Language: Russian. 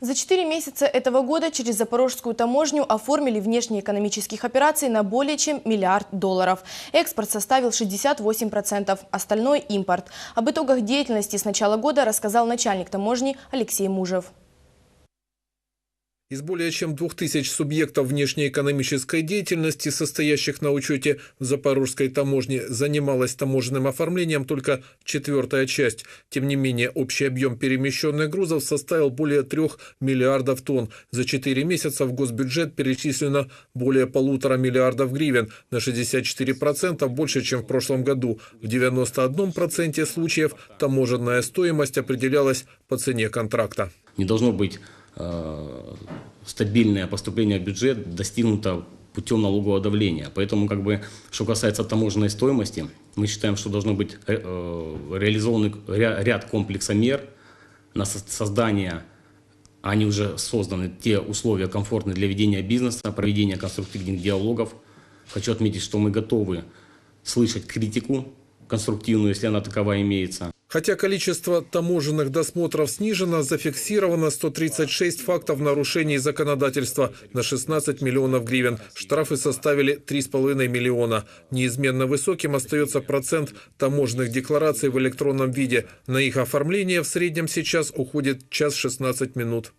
За 4 месяца этого года через Запорожскую таможню оформили внешнеэкономических операций на более чем миллиард долларов. Экспорт составил 68%, остальное – импорт. Об итогах деятельности с начала года рассказал начальник таможни Алексей Мужев. Из более чем 2000 субъектов внешнеэкономической деятельности, состоящих на учете в Запорожской таможне, занималась таможенным оформлением только четвертая часть. Тем не менее, общий объем перемещенных грузов составил более 3 миллиардов тонн. За 4 месяца в госбюджет перечислено более полутора миллиардов гривен, на 64% больше, чем в прошлом году. В 91% случаев таможенная стоимость определялась по цене контракта. Не должно быть стабильное поступление в бюджет достигнуто путем налогового давления. Поэтому, как бы, что касается таможенной стоимости, мы считаем, что должно быть э, реализован ря- ряд комплекса мер на со- создание, они уже созданы, те условия комфортные для ведения бизнеса, проведения конструктивных диалогов. Хочу отметить, что мы готовы слышать критику конструктивную, если она такова имеется. Хотя количество таможенных досмотров снижено, зафиксировано 136 фактов нарушений законодательства на 16 миллионов гривен. Штрафы составили 3,5 миллиона. Неизменно высоким остается процент таможенных деклараций в электронном виде. На их оформление в среднем сейчас уходит час 16 минут.